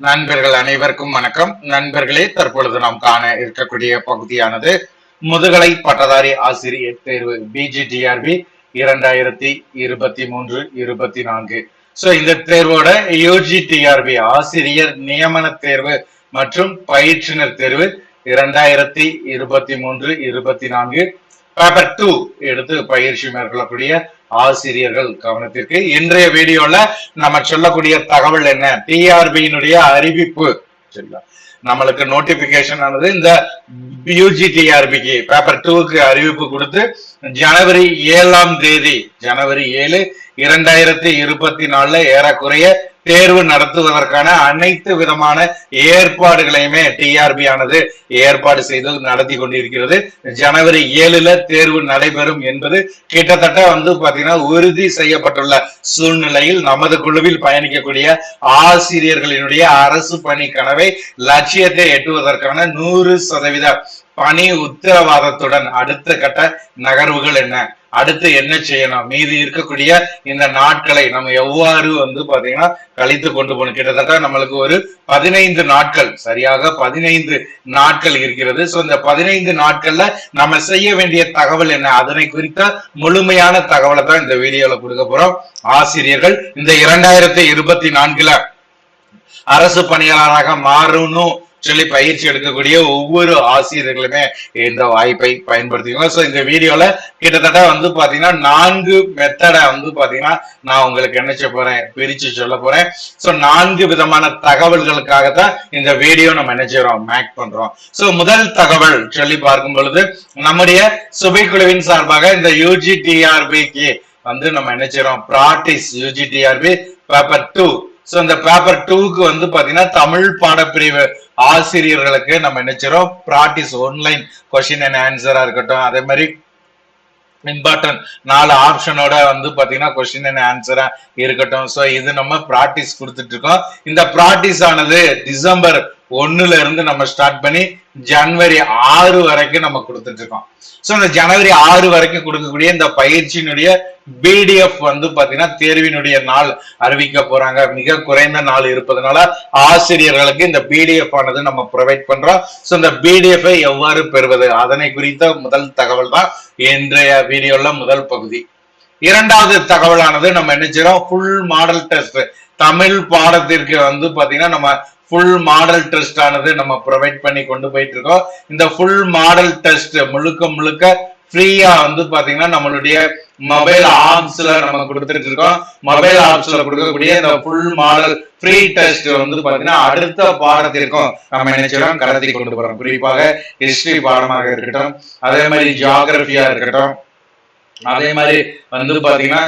நண்பர்கள் அனைவருக்கும் வணக்கம். நண்பர்களே தற்பொழுது நாம் காண இருக்கக்கூடிய பகுதியானது முதுகலை பட்டதாரி ஆசிரியர் தேர்வு பிஜிடிஆர்பி இரண்டாயிரத்தி இருபத்தி மூன்று இருபத்தி நான்கு. சோ இந்த தேர்வோட யூஜிடிஆர்பி ஆசிரியர் நியமன தேர்வு மற்றும் பயிற்றுனர் தேர்வு இரண்டாயிரத்தி இருபத்தி மூன்று இருபத்தி நான்கு. பேப்பர் டூ எடுத்து பயிற்சி மேற்கொள்ளக்கூடிய ஆசிரியர்கள் கவனத்திற்கு இன்றைய வீடியோல நம்ம சொல்லக்கூடிய தகவல் என்ன? டிஆர்பியினுடைய அறிவிப்பு. சரிங்களா? நம்மளுக்கு நோட்டிபிகேஷன் ஆனது இந்த யூஜி டிஆர்பிக்கு பேப்பர் டூக்கு அறிவிப்பு கொடுத்து ஜனவரி ஏழாம் தேதி ஜனவரி ஏழு இரண்டாயிரத்தி இருபத்தி நாலுல ஏறக்குறைய தேர்வு நடத்துவதற்கான அனைத்து விதமான ஏற்பாடுகளையுமே டிஆர்பி ஆனது ஏற்பாடு செய்து நடத்தி கொண்டிருக்கிறது. ஜனவரி ஏழுல தேர்வு நடைபெறும் என்பது கிட்டத்தட்ட வந்து பாத்தீங்கன்னா உறுதி செய்யப்பட்டுள்ள சூழ்நிலையில் நமது குழுவில் பயணிக்கக்கூடிய ஆசிரியர்களினுடைய அரசு பணி கனவை லட்சியத்தை எட்டுவதற்கான நூறு சதவீத பணி உத்தரவாதத்துடன் அடுத்த கட்ட நகர்வுகள் என்ன? அடுத்து என்ன செய்யணும்? மீதி இருக்கக்கூடிய இந்த நாட்களை நம்ம எவ்வாறு வந்து பாத்தீங்கன்னா கழித்து கொண்டு போகணும்? கிட்டத்தட்ட நம்மளுக்கு ஒரு பதினைந்து நாட்கள் சரியாக பதினைந்து நாட்கள் இருக்கிறது. சோ இந்த பதினைந்து நாட்கள்ல நம்ம செய்ய வேண்டிய தகவல் என்ன? அதனை குறித்த முழுமையான தகவலை தான் இந்த வீடியோல கொடுக்க போறோம். ஆசிரியர்கள் இந்த இரண்டாயிரத்தி இருபத்தி நான்குல அரசு பணியாளராக மாறணும் சொல்லி பயிற்சி எடுக்கக்கூடிய ஒவ்வொரு ஆசிரியர்களுமே இந்த வாய்ப்பை பயன்படுத்திக்கலாம் ஸோ இந்த வீடியோல கிட்டத்தட்ட வந்து பாத்தீங்கன்னா நான்கு மெத்தடை வந்து பாத்தீங்கன்னா நான் உங்களுக்கு என்ன செய்ய போறேன்? பிரிச்சு சொல்ல போறேன். ஸோ நான்கு விதமான தகவல்களுக்காக தான் இந்த வீடியோ நம்ம என்ன செய்யறோம்? மேக் பண்றோம். ஸோ முதல் தகவல் சொல்லி பார்க்கும் பொழுது நம்முடைய சுபை குழுவின் சார்பாக இந்த யூஜி டிஆர்பிக்கு வந்து நம்ம என்ன செய்யறோம்? Practice UG TRB paper two so இந்த பேப்பர் டூக்கு வந்து பார்த்தீங்கன்னா தமிழ் பாடப்பிரிவு ஆசிரியர்களுக்கு நம்ம நினைச்சிரோம் ப்ராக்டிஸ் ஆன்லைன் கொஷின் அண்ட் ஆன்சராக இருக்கட்டும். அதே மாதிரி இம்பார்ட்டன்ட் நாலு ஆப்ஷனோட வந்து பார்த்தீங்கன்னா கொஸ்டின் அண்ட் ஆன்சரா இருக்கட்டும். ஸோ இது நம்ம ப்ராக்டிஸ் கொடுத்துட்டு இருக்கோம். இந்த ப்ராக்டிஸ் ஆனது டிசம்பர் ஒன்னுல இருந்து நம்ம ஸ்டார்ட் பண்ணி ஜனவரி ஆறு வரைக்கும் நம்ம கொடுத்துட்டு இருக்கோம். சோ இந்த ஜனவரி ஆறு வரைக்கும் கொடுக்கக்கூடிய இந்த பயிற்சியினுடைய பிடிஎஃப் வந்து பாத்தீங்கன்னா தேர்வினுடைய நாள் அறிவிக்க போறாங்க. மிக குறைந்த நாள் இருப்பதனால ஆசிரியர்களுக்கு இந்த பிடிஎஃப் ஆனது நம்ம ப்ரொவைட் பண்றோம். சோ இந்த பிடிஎஃப் எவ்வாறு பெறுவது? அதனை குறித்த முதல் தகவல் தான் இன்றைய வீடியோல முதல் பகுதி. இரண்டாவது தகவலானது நம்ம என்ன செய்யறோம் ஃபுல் மாடல் டெஸ்ட் தமிழ் பாடத்திற்கு வந்து பாத்தீங்கன்னா நம்ம ஃபுல் மாடல் டெஸ்ட் ஆனது நம்ம ப்ரொவைட் பண்ணி கொண்டு போயிட்டு இருக்கோம் இந்த ஃபுல் மாடல் டெஸ்ட் முழுக்க முழுக்க ஃப்ரீயா வந்து பாத்தீங்கன்னா நம்மளுடைய மொபைல் ஆப்ஸ்ல நம்ம கொடுத்துட்டு இருக்கோம் மொபைல் ஆப்ஸ்ல கொடுக்கக்கூடிய இந்த ஃபுல் மாடல் ஃப்ரீ டெஸ்ட் வந்து பாத்தீங்கன்னா அடுத்த பாடத்திற்கும் நம்ம நினைச்சோம் கடத்தி கொண்டு போறோம். குறிப்பாக ஹிஸ்டரி பாடமாக இருக்கட்டும் அதே மாதிரி ஜியாகிரபியா இருக்கட்டும் அதே மாதிரி வந்து பாத்தீங்கன்னா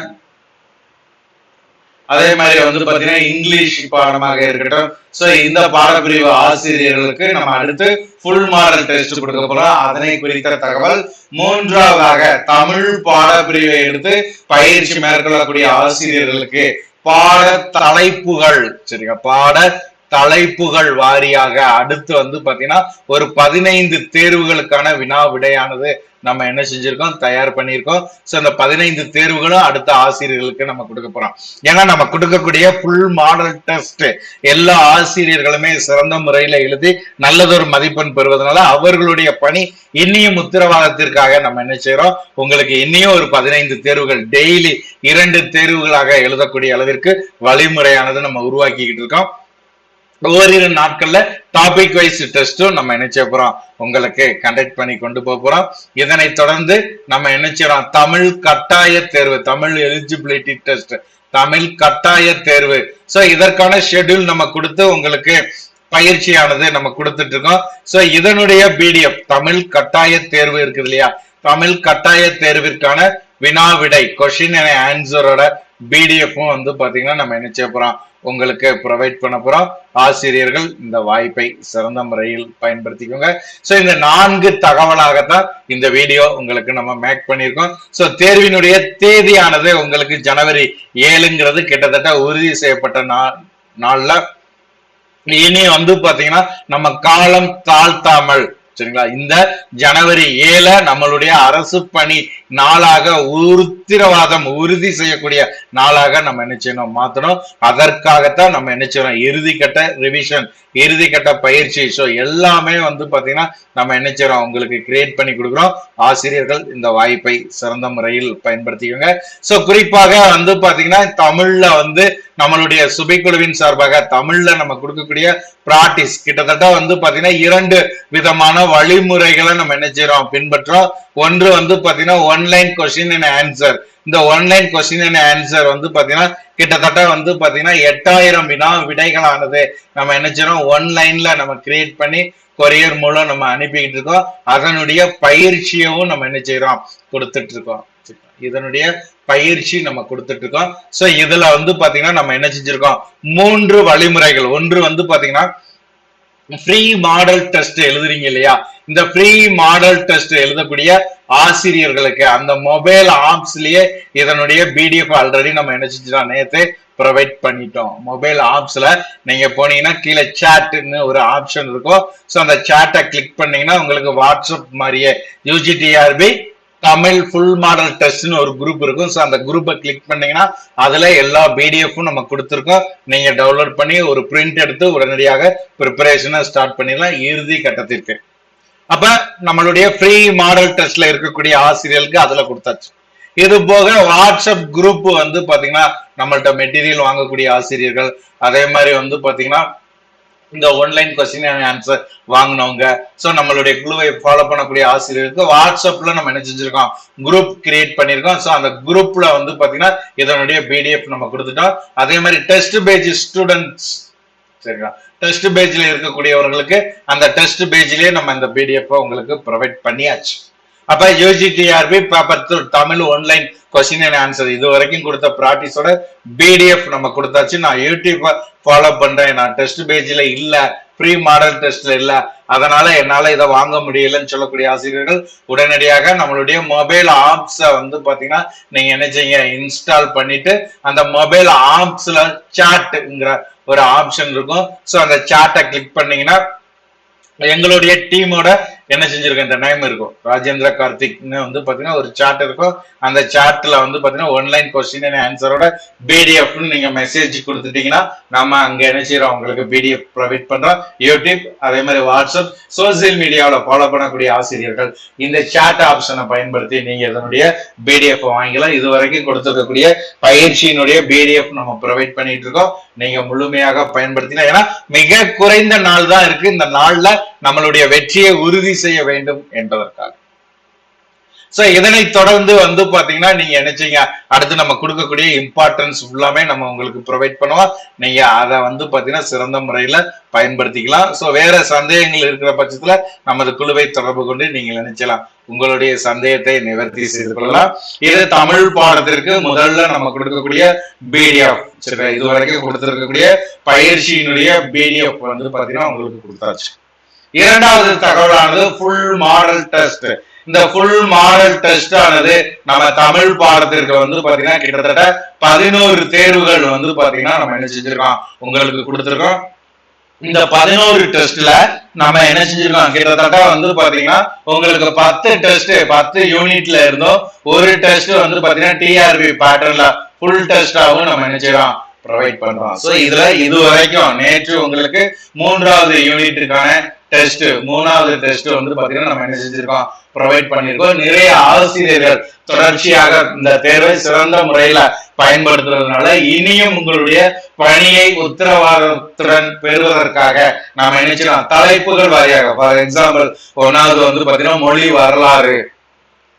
அதே மாதிரி வந்து பாத்தீங்கன்னா இங்கிலீஷ் பாடமாக இருக்கட்டும். சோ இந்த பாடப்பிரிவு ஆசிரியர்களுக்கு நம்ம அடுத்து ஃபுல் மாடல் டெஸ்ட் கொடுக்க போறோம். அதனை குறித்த தகவல் மூன்றாவதாக தமிழ் பாடப்பிரிவை எடுத்து பயிற்சி மேற்கொள்ளக்கூடிய ஆசிரியர்களுக்கு பாட தலைப்புகள் சரிங்க பாட தலைப்புகள் வாரியாக அடுத்து வந்து பாத்தீங்கன்னா ஒரு பதினைந்து தேர்வுகளுக்கான வினா விடையானது நம்ம என்ன செஞ்சிருக்கோம்? தயார் பண்ணியிருக்கோம். ஸோ அந்த பதினைந்து தேர்வுகளும் அடுத்த ஆசிரியர்களுக்கு நம்ம கொடுக்க போறோம். ஏன்னா நம்ம கொடுக்கக்கூடிய ஃபுல் மாடல் டெஸ்ட் எல்லா ஆசிரியர்களுமே சிறந்த முறையில எழுதி நல்லதொரு மதிப்பெண் பெறுவதனால அவர்களுடைய பணி இன்னியும் உத்தரவாதத்திற்காக நம்ம என்ன செய்யறோம் உங்களுக்கு இன்னியும் ஒரு பதினைந்து தேர்வுகள் டெய்லி இரண்டு தேர்வுகளாக எழுதக்கூடிய அளவிற்கு வழிமுறையானது நம்ம உருவாக்கிக்கிட்டு இருக்கோம். ஓரிரு நாட்கள்ல டாபிக் வைஸ் டெஸ்டும் நம்ம என்ன செய்ய போறோம்? உங்களுக்கு கண்டக்ட் பண்ணி கொண்டு போக போறோம். இதனை தொடர்ந்து நம்ம என்ன செய்யறோம்? தமிழ் கட்டாய தேர்வு தமிழ் எலிஜிபிலிட்டி டெஸ்ட் தமிழ் கட்டாய தேர்வு. சோ இதற்கான ஷெட்யூல் நம்ம கொடுத்து உங்களுக்கு பயிற்சியானது நம்ம கொடுத்துட்டு இருக்கோம். சோ இதனுடைய பிடிஎஃப் தமிழ் கட்டாய தேர்வு இருக்குது இல்லையா? தமிழ் கட்டாய தேர்விற்கான வினா விடை கொஸ்டின் ஆன்சரோட பிடிஎஃப்பும் வந்து பாத்தீங்கன்னா நம்ம என்ன செய்ய போறோம்? உங்களுக்கு ப்ரொவைட் பண்ண போறோம். ஆசிரியர்கள் இந்த வாய்ப்பை சிறந்த முறையில் பயன்படுத்திக்கோங்க. ஸோ இந்த நான்கு தகவலாகத்தான் இந்த வீடியோ உங்களுக்கு நம்ம மேக் பண்ணியிருக்கோம். ஸோ தேர்வினுடைய தேதியானது உங்களுக்கு ஜனவரி ஏழுங்கிறது. கிட்டத்தட்ட உறுதி செய்யப்பட்ட நாள் நாளில். இனி வந்து பாத்தீங்கன்னா நம்ம காலம் தாழ்த்தாமல் சரிங்களா? இந்த ஜனவரி ஏழ நம்மளுடைய அரசு பணி நாளாக உத்திரவாதம் உறுதி செய்யக்கூடிய நாளாக நம்ம என்ன செய்யணும் மாத்தணும். அதற்காகத்தான் நம்ம என்ன செய்யணும் இறுதிக்கட்ட ரிவிஷன் இறுதிக்கட்ட பயிற்சி. ஸோ எல்லாமே வந்து பாத்தீங்கன்னா நம்ம என்ன செய்யறோம் உங்களுக்கு கிரியேட் பண்ணி கொடுக்குறோம். ஆசிரியர்கள் இந்த வாய்ப்பை சிறந்த முறையில் பயன்படுத்திக்கோங்க. ஸோ குறிப்பாக வந்து பாத்தீங்கன்னா தமிழ்ல வந்து நம்மளுடைய சுபைக்குழுவின் சார்பாக தமிழ்ல நம்ம கொடுக்கக்கூடிய பிராக்டிஸ் கிட்டத்தட்ட வந்து பாத்தீங்கன்னா இரண்டு விதமான வழிமுறைகளை நம்ம என்ன செய்யறோம் பின்பற்றோம். ஒன்று வந்து பாத்தீங்கன்னா ஒன்லைன் கொஸ்டின் அண்ட் ஆன்சர் இந்த ஒன்லைன் கொஸ்டின் அண்ட் ஆன்சர் வந்து பாத்தீங்கன்னா கிட்டத்தட்ட வந்து பாத்தீங்கன்னா எட்டாயிரம் வினா விடைகளானது. நம்ம என்ன செய்யறோம் ஒன்லைன்ல நம்ம கிரியேட் பண்ணி கொரியர் மூலம் நம்ம அனுப்பிக்கிட்டு இருக்கோம். அதனுடைய பயிற்சியவும் நம்ம என்ன செய்யறோம் கொடுத்துட்டு இருக்கோம். இதனுடைய பயிற்சி நம்ம கொடுத்துட்டு இருக்கோம் சோ இதுல வந்து பாத்தீங்கன்னா நம்ம என்ன செஞ்சிருக்கோம்? மூன்று வழிமுறைகள். ஒன்று வந்து பாத்தீங்கன்னா ஃப்ரீ மாடல் டெஸ்ட் எழுதுறீங்க இல்லையா? இந்த ஃப்ரீ மாடல் டெஸ்ட் எழுதக்கூடிய ஆசிரியர்களுக்கு அந்த மொபைல் ஆப்ஸ்லயே இதனுடைய பிடிஎஃப் ஆல்ரெடி நம்ம என்ன செஞ்சிட்டோம் நேரத்தை ப்ரொவைட் பண்ணிட்டோம். மொபைல் ஆப்ஸ்ல நீங்க போனீங்கன்னா கீழே சாட்னு ஒரு ஆப்ஷன் இருக்கும். ஸோ அந்த சாட்டை கிளிக் பண்ணீங்கன்னா உங்களுக்கு வாட்ஸ்அப் மாதிரியே யூஜிடிஆர்பி தமிழ் ஃபுல் மாடல் டெஸ்ட்னு ஒரு குரூப் இருக்கும். ஸோ அந்த குரூப்பை கிளிக் பண்ணீங்கன்னா அதில் எல்லா பிடிஎஃப்பும் நம்ம கொடுத்துருக்கோம். நீங்கள் டவுன்லோட் பண்ணி ஒரு பிரிண்ட் எடுத்து உடனடியாக ப்ரிப்பரேஷனை ஸ்டார்ட் பண்ணிடலாம். இறுதி கட்டத்திற்கு. அப்ப நம்மளுடைய ஃப்ரீ மாடல் டெஸ்ட்ல இருக்கக்கூடிய ஆசிரியர்களுக்கு அதுல கொடுத்தாச்சு. இது போக வாட்ஸ்அப் குரூப் வந்து பாத்தீங்கன்னா நம்மள்ட்ட மெட்டீரியல் வாங்கக்கூடிய ஆசிரியர்கள் அதே மாதிரி வந்து பாத்தீங்கன்னா இந்த ஒன்லைன் கொஸ்டின் ஆன்சர் வாங்கினவங்க. ஸோ நம்மளுடைய குழுவை ஃபாலோ பண்ணக்கூடிய ஆசிரியருக்கு வாட்ஸ்அப்ல நம்ம என்ன செஞ்சிருக்கோம்? குரூப் கிரியேட் பண்ணியிருக்கோம் ஸோ அந்த குரூப்ல வந்து பார்த்தீங்கன்னா இதனுடைய பிடிஎஃப் நம்ம கொடுத்துட்டோம். அதே மாதிரி டெஸ்ட் பேஜ் ஸ்டூடெண்ட்ஸ் சரிங்களா? டெஸ்ட் பேஜ்ல இருக்கக்கூடியவர்களுக்கு அந்த டெஸ்ட் பேஜ்லயே நம்ம இந்த பிடிஎஃப் உங்களுக்கு ப்ரொவைட் பண்ணியாச்சு. அப்ப UGTRB paper Tamil online question and answer இது வரைக்கும் கொடுத்த ப்ராக்டிஸோட பிடிஎஃப் நம்ம கொடுத்தாச்சு. நான் யூடியூப் ஃபாலோ பண்றேன். நான் டெஸ்ட் பேஜ்ல இல்ல. ப்ரீ மாடல் டெஸ்ட்ல இல்ல. அதனால என்னால இதை வாங்க முடியலன்னு சொல்லக்கூடிய ஆசிரியர்கள் உடனடியாக நம்மளுடைய மொபைல் ஆப்ஸ வந்து பாத்தீங்கன்னா நீங்க என்ன செய்யுங்க? இன்ஸ்டால் பண்ணிட்டு அந்த மொபைல் ஆப்ஸ்ல சாட்டுங்கிற ஒரு ஆப்ஷன் இருக்கும். ஸோ அந்த சாட்டை கிளிக் பண்ணீங்கன்னா எங்களுடைய டீமோட என்ன செஞ்சிருக்கேன் இந்த இருக்கும்? ராஜேந்திர கார்த்திக்னு வந்து பாத்தீங்கன்னா ஒரு சார்ட் இருக்கும். அந்த சார்ட்ல வந்து பாத்தீங்கன்னா ஒன்லைன் கொஸ்டின் ஆன்சரோட பிடிஎஃப்னு நீங்க மெசேஜ் கொடுத்துட்டீங்கன்னா நம்ம அங்க என்ன செய்யறோம் உங்களுக்கு பிடிஎஃப் ப்ரொவைட் பண்றோம். யூடியூப் அதே மாதிரி வாட்ஸ்அப் சோசியல் மீடியாவில் ஃபாலோ பண்ணக்கூடிய ஆசிரியர்கள் இந்த சாட் ஆப்ஷனை பயன்படுத்தி நீங்க இதனுடைய பிடிஎஃப் வாங்கிக்கலாம். இது வரைக்கும் கொடுத்துருக்கக்கூடிய பயிற்சியினுடைய பிடிஎஃப் நம்ம ப்ரொவைட் பண்ணிட்டு இருக்கோம். நீங்க முழுமையாக பயன்படுத்தினா ஏன்னா மிக குறைந்த நாள் தான் இருக்கு. இந்த நாள்ல நம்மளுடைய வெற்றியை உறுதி செய்ய வேண்டும் என்பதற்காக. சோ இதனை தொடர்ந்து வந்து பாத்தீங்கன்னா நீங்க நினைச்சீங்க அடுத்து நம்ம கொடுக்கக்கூடிய இம்பார்ட்டன்ஸ் ஃபுல்லாமே நம்ம உங்களுக்கு ப்ரொவைட் பண்ணுவோம் நீங்க அதை வந்து பாத்தீங்கன்னா சிறந்த முறையில பயன்படுத்திக்கலாம். சோ வேற சந்தேகங்கள் இருக்கிற பட்சத்துல நமது குழுவை தொடர்பு கொண்டு நீங்க நினைச்சலாம். உங்களுடைய சந்தேகத்தை நிவர்த்தி செய்து கொள்ளலாம். இது தமிழ் பாடத்திற்கு முதல்ல நம்ம கொடுக்கக்கூடிய பிடிஎஃப் சரி இது வரைக்கும் கொடுத்திருக்கக்கூடிய பயிற்சியினுடைய பிடிஎஃப் வந்து பாத்தீங்கன்னா உங்களுக்கு கொடுத்தாச்சு. இரண்டாவது தகவலானது ஃபுல் மாடல் டெஸ்ட் இந்த ஃபுல் மாடல் டெஸ்ட் ஆனது நம்ம தமிழ் பாடத்திற்கு வந்து பாத்தீங்கன்னா கிட்டத்தட்ட பதினோரு தேர்வுகள் வந்து பாத்தீங்கன்னா நம்ம என்ன செஞ்சிருக்கோம்? உங்களுக்கு கொடுத்துருக்கோம். இந்த பதினோரு டெஸ்ட்ல நம்ம என்ன செஞ்சிருக்கோம்? கிட்டத்தட்ட வந்து பாத்தீங்கன்னா உங்களுக்கு பத்து டெஸ்ட் பத்து யூனிட்ல இருந்தோம் ஒரு டெஸ்ட் வந்து பாத்தீங்கன்னா டிஆர்பி பேட்டர்ன்ல ஃபுல் டெஸ்டாகவும் நம்ம என்ன செய்யறோம்? ப்ரொவைட் பண்றோம். சோ இதுல இது வரைக்கும் நேற்று உங்களுக்கு மூன்றாவது யூனிட்டுக்கான டெஸ்ட் மூணாவது டெஸ்ட் வந்து பாத்தீங்கன்னா நம்ம என்ன செஞ்சிருக்கோம்? ப்ரொவைட் பண்ணிருக்கோம். நிறைய ஆசிரியர்கள் தொடர்ச்சியாக இந்த தேர்வை சிறந்த முறையில பயன்படுத்துறதுனால இனியும் உங்களுடைய பணியை உத்தரவாதத்துடன் பெறுவதற்காக நாம நினைச்சிடலாம் தலைப்புகள் வாரியாக. ஃபார் எக்ஸாம்பிள் ஒன்னாவது வந்து பாத்தீங்கன்னா மொழி வரலாறு.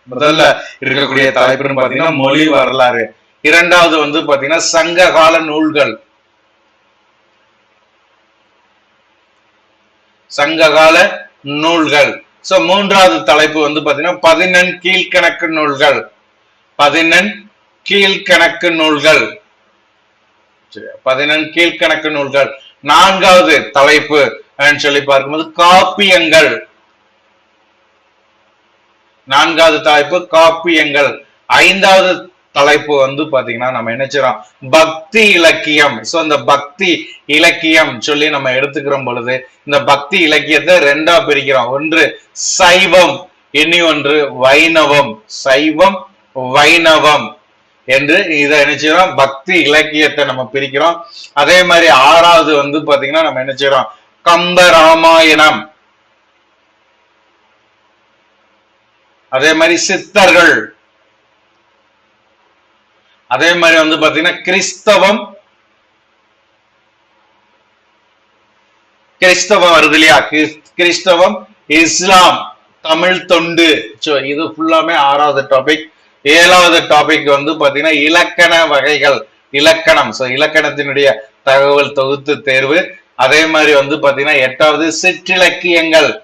முதல்ல இருக்கக்கூடிய தலைப்புன்னு பாத்தீங்கன்னா மொழி வரலாறு. இரண்டாவது வந்து பாத்தீங்கன்னா சங்க கால நூல்கள். சங்ககால நூல்கள். சோ மூன்றாவது தலைப்பு வந்து பாத்தீங்கன்னா பதினெண் கீழ்கணக்கு நூல்கள். பதினெண் கீழ்கணக்கு நூல்கள். பதினெண் கீழ்கணக்கு நூல்கள். நான்காவது தலைப்பு சொல்லி பார்க்கும்போது காப்பியங்கள். நான்காவது தலைப்பு காப்பியங்கள். ஐந்தாவது தலைப்பு வந்து பாத்தீங்கன்னா நம்ம நினைச்சிடோம் பக்தி இலக்கியம். சோ இந்த பக்தி இலக்கியம் சொல்லி நம்ம எடுத்துக்கிறோம் பொழுது இந்த பக்தி இலக்கியத்தை ரெண்டா பிரிக்கிறோம். ஒன்று சைவம். இனி ஒன்று வைணவம். சைவம் வைணவம். என்று இதை என்ன பக்தி இலக்கியத்தை நம்ம பிரிக்கிறோம். அதே மாதிரி ஆறாவது வந்து பாத்தீங்கன்னா நம்ம என்ன செய்யறோம்? கம்ப ராமாயணம். அதே மாதிரி சித்தர்கள். அதே மாதிரி வந்து பாத்தீங்கன்னா கிறிஸ்தவம். கிறிஸ்தவம் வருது இல்லையா? கிறிஸ்- கிறிஸ்தவம் இஸ்லாம் தமிழ் தொண்டு. இது ஃபுல்லாமே ஆறாவது டாபிக் ஏழாவது டாபிக் வந்து பாத்தீங்கன்னா இலக்கண வகைகள் இலக்கணம். சோ இலக்கணத்தினுடைய தகவல் தொகுத்து தேர்வு. அதே மாதிரி வந்து பாத்தீங்கன்னா எட்டாவது சிற்றிலக்கியங்கள்.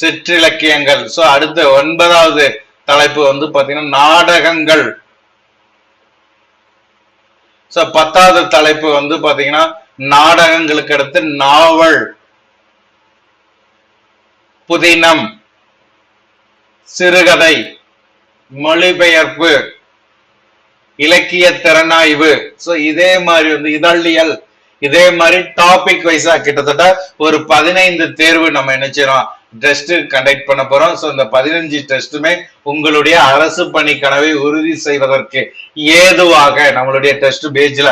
சிற்றிலக்கியங்கள். சோ அடுத்த ஒன்பதாவது தலைப்பு வந்து பாத்தீங்கன்னா நாடகங்கள். சோ பத்தாவது தலைப்பு வந்து பாத்தீங்கன்னா நாடகங்களுக்கு அடுத்து நாவல். புதினம். சிறுகதை. மொழிபெயர்ப்பு. இலக்கிய திறனாய்வு. சோ இதே மாதிரி வந்து இதழியல். இதே மாதிரி டாபிக் வைஸா கிட்டத்தட்ட ஒரு பதினைந்து தேர்வு நம்ம நினைச்சிடோம் டெஸ்ட் கண்டக்ட் பண்ண போறோம். சோ இந்த பதினஞ்சு டெஸ்ட்டுமே உங்களுடைய அரசு பணி கனவை உறுதி செய்வதற்கு ஏதுவாக நம்மளுடைய டெஸ்ட் பேஜ்ல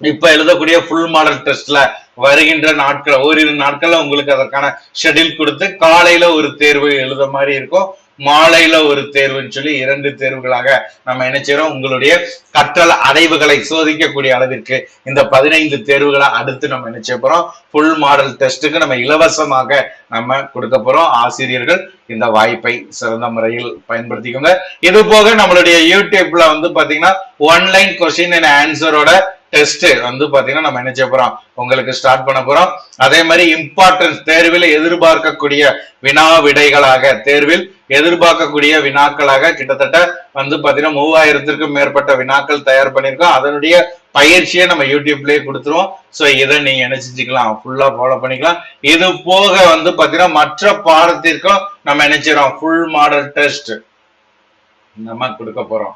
இப்ப எழுதக்கூடிய ஃபுல் மாடல் டெஸ்ட்ல வருகின்ற நாட்கள் ஓரிரு நாட்கள்ல உங்களுக்கு அதற்கான ஷெட்யூல் கொடுத்து காலையில ஒரு தேர்வு எழுத மாதிரி இருக்கும். மாலையில ஒரு தேர்வுன்னு சொல்லி இரண்டு தேர்வுகளாக நம்ம என்ன உங்களுடைய கற்றல் அடைவுகளை சோதிக்கக்கூடிய அளவிற்கு இந்த பதினைந்து தேர்வுகளை அடுத்து நம்ம என்ன செய்ய போறோம்? ஃபுல் மாடல் டெஸ்ட்டுக்கு நம்ம இலவசமாக நம்ம கொடுக்க போறோம். ஆசிரியர்கள் இந்த வாய்ப்பை சிறந்த முறையில் பயன்படுத்திக்கோங்க. இது போக நம்மளுடைய யூடியூப்ல வந்து பாத்தீங்கன்னா ஒன்லைன் கொஸ்டின் அண்ட் ஆன்சரோட டெஸ்ட் வந்து பாத்தீங்கன்னா நம்ம என்ன செய்ய போறோம்? உங்களுக்கு ஸ்டார்ட் பண்ண போறோம். அதே மாதிரி இம்பார்ட்டன்ஸ் தேர்வில் எதிர்பார்க்கக்கூடிய வினா விடைகளாக தேர்வில் எதிர்பார்க்கக்கூடிய வினாக்களாக கிட்டத்தட்ட வந்து பாத்தீங்கன்னா மூவாயிரத்திற்கும் மேற்பட்ட வினாக்கள் தயார் பண்ணியிருக்கோம். அதனுடைய பயிற்சியை நம்ம யூடியூப்லயே கொடுத்துருவோம். சோ இதை நீங்க என்ன செஞ்சுக்கலாம்? ஃபுல்லா ஃபாலோ பண்ணிக்கலாம். இது போக வந்து பாத்தீங்கன்னா மற்ற பாடத்திற்கும் நம்ம நினைச்சிடறோம் ஃபுல் மாடல் டெஸ்ட் நம்ம கொடுக்க போறோம்.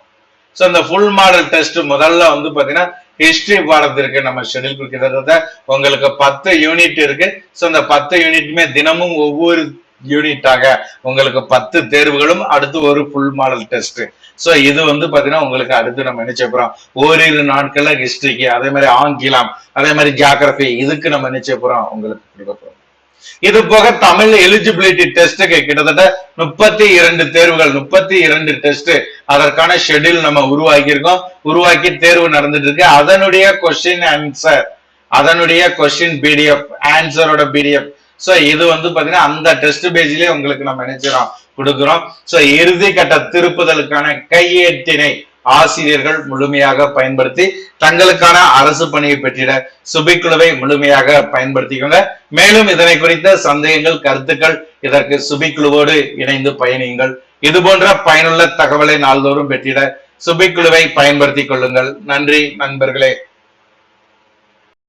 ஸோ இந்த ஃபுல் மாடல் டெஸ்ட் முதல்ல வந்து பாத்தீங்கன்னா ஹிஸ்டரி பாடத்திற்கு நம்ம ஷெடியூல் கொடுக்கிறத உங்களுக்கு பத்து யூனிட் இருக்கு. ஸோ இந்த பத்து யூனிட்டுமே தினமும் ஒவ்வொரு யூனிட்டாக உங்களுக்கு பத்து தேர்வுகளும் அடுத்து ஒரு ஃபுல் மாடல் டெஸ்ட் சோ இது வந்து பாத்தீங்கன்னா உங்களுக்கு அடுத்து நம்ம என்ன செய்ய போறோம்? ஓரிரு நாட்களில் ஹிஸ்டரிக்கு அதே மாதிரி ஆங்கிலம் அதே மாதிரி ஜியாகிரபி இதுக்கு நம்ம என்ன செய்ய போறோம்? உங்களுக்கு கொடுக்க போகிறோம் இது போக தமிழ் எலிஜிபிலிட்டி டெஸ்ட்டுக்கு கிட்டத்தட்ட முப்பத்தி இரண்டு தேர்வுகள் முப்பத்தி இரண்டு டெஸ்ட் அதற்கான ஷெட்யூல் நம்ம உருவாக்கி இருக்கோம் உருவாக்கி தேர்வு நடந்துட்டு இருக்கு அதனுடைய கொஸ்டின் ஆன்சர் அதனுடைய கொஸ்டின் பிடிஎஃப் ஆன்சரோட பிடிஎஃப் சோ இது வந்து பாத்தீங்கன்னா அந்த டெஸ்ட் பேஜ்லயே உங்களுக்கு நம்ம நினைச்சிரோம் கொடுக்குறோம். சோ இறுதி கட்ட திருப்புதலுக்கான கையேட்டினை ஆசிரியர்கள் முழுமையாக பயன்படுத்தி தங்களுக்கான அரசு பணியை பெற்றிட சுபிக்குழுவை முழுமையாக பயன்படுத்திக்கோங்க. மேலும் இதனை குறித்த சந்தேகங்கள் கருத்துக்கள் இதற்கு சுபிக்குழுவோடு இணைந்து பயணியுங்கள். இது போன்ற பயனுள்ள தகவலை நாள்தோறும் பெற்றிட சுபிக்குழுவை பயன்படுத்திக் கொள்ளுங்கள். நன்றி நண்பர்களே.